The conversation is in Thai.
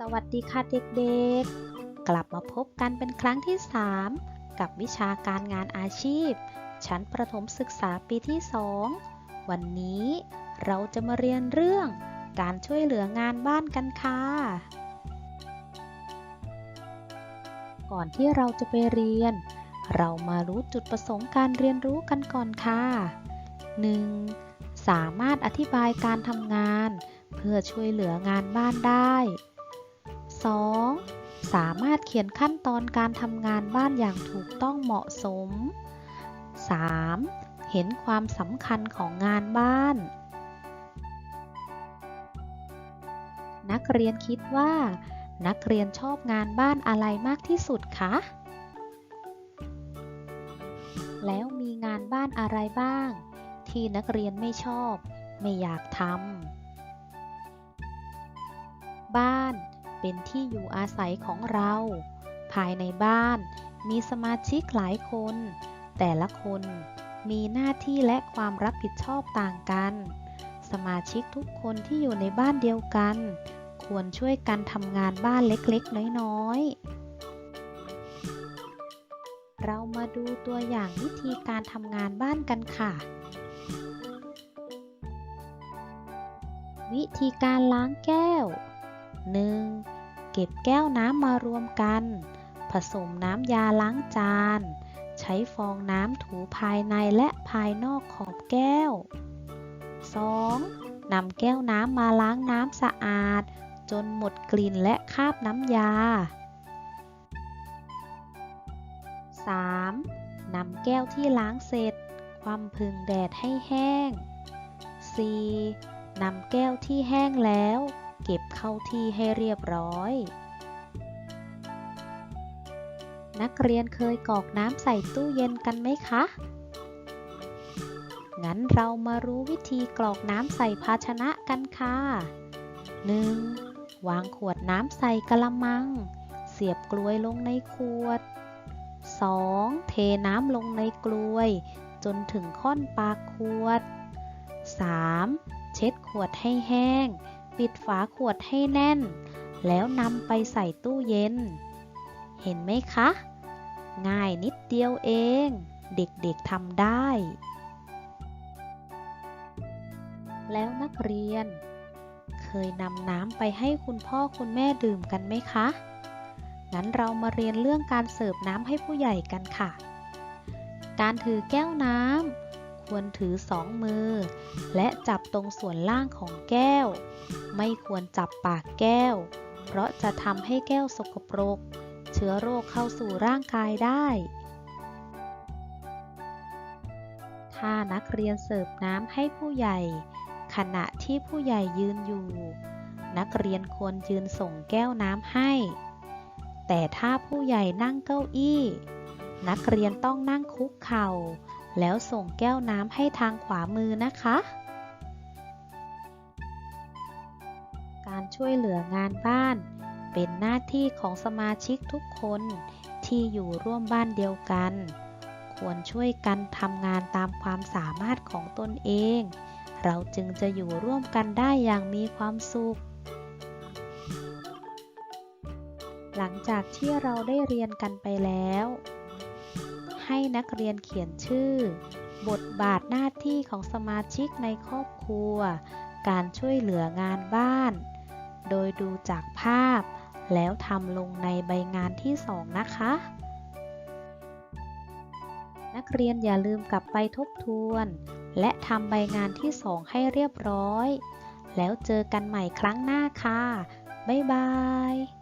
สวัสดีค่ะเด็กๆ กลับมาพบกันเป็นครั้งที่ 3 กับวิชาการงานอาชีพ ชั้นประถมศึกษาปีที่ 2 วันนี้เราจะมาเรียนเรื่องการช่วยเหลืองานบ้านกันค่ะ ก่อนที่เราจะไปเรียน เรามารู้จุดประสงค์การเรียนรู้กันก่อนค่ะ 1. สามารถอธิบายการทำงานเพื่อช่วยเหลืองานบ้านได้ 2. สามารถเขียนขั้นตอนการทำงานบ้านอย่างถูกต้องเหมาะสม 3. เห็นความสำคัญของงานบ้าน นักเรียนคิดว่า นักเรียนชอบงานบ้านอะไรมากที่สุดคะ แล้วมีงานบ้านอะไรบ้าง ที่นักเรียนไม่ชอบ ไม่อยากทำบ้าน เป็นที่อยู่อาศัยของเรา ภายในบ้านมีสมาชิกหลายคน แต่ละคนมีหน้าที่และความรับผิดชอบต่างกัน สมาชิกทุกคนที่อยู่ในบ้านเดียวกัน ควรช่วยกันทำงานบ้านเล็กๆ น้อยๆ เรามาดูตัวอย่างวิธีการทำงานบ้านกันค่ะ วิธีการล้างแก้ว 1. เก็บแก้วน้ำมารวมกัน ผสมน้ำยาล้างจาน ใช้ฟองน้ำถูภายในและภายนอกขอบแก้ว 2. นำแก้วน้ำมาล้างน้ำสะอาด จนหมดกลิ่นและคราบน้ำยา 3. นำแก้วที่ล้างเสร็จ ความพึงแดดให้แห้ง 4. นำแก้วที่แห้งแล้ว เก็บเข้าที่ให้เรียบร้อย นักเรียนเคยกรอกน้ำใส่ตู้เย็นกันไหมคะ งั้นเรามารู้วิธีกรอกน้ำใส่ภาชนะกันค่ะ 1. วางขวดน้ำใส่กระมัง เสียบกลวยลงในขวด 2. เทน้ำลงในกลวย จนถึงค่อนปากขวด 3. เช็ดขวดให้แห้ง ปิดฝาขวดให้แน่น แล้วนำไปใส่ตู้เย็น เห็นไหมคะ ง่ายนิดเดียวเอง เด็กๆทำได้ แล้วนักเรียน เคยนำน้ำไปให้คุณพ่อคุณแม่ดื่มกันไหมคะ งั้นเรามาเรียนเรื่องการเสิร์ฟน้ำให้ผู้ใหญ่กันค่ะ การถือแก้วน้ำ ควรถือสองมือ และจับตรงส่วนล่างของแก้ว ไม่ควรจับปากแก้ว เพราะจะทำให้แก้วสกปรก เชื้อโรคเข้าสู่ร่างกายได้ ถ้านักเรียนเสิร์ฟน้ำให้ผู้ใหญ่ ขณะที่ผู้ใหญ่ยืนอยู่ นักเรียนควรยืนส่งแก้วน้ำให้ แต่ถ้าผู้ใหญ่นั่งเก้าอี้ นักเรียนต้องนั่งคุกเข่า แล้วส่งแก้วน้ำให้ทางขวามือนะคะ การช่วยเหลืองานบ้าน เป็นหน้าที่ของสมาชิกทุกคนที่อยู่ร่วมบ้านเดียวกัน ควรช่วยกันทำงานตามความสามารถของตนเอง เราจึงจะอยู่ร่วมกันได้อย่างมีความสุข หลังจากที่เราได้เรียนกันไปแล้ว ให้นักเรียนเขียนชื่อ บทบาทหน้าที่ของสมาชิกในครอบครัว การช่วยเหลืองานบ้าน โดยดูจากภาพ แล้วทำลงในใบงานที่ 2 นะคะ นักเรียนอย่าลืมกลับไปทบทวน และทำใบงานที่ 2 ให้เรียบร้อย แล้วเจอกันใหม่ครั้งหน้าค่ะ บ๊ายบาย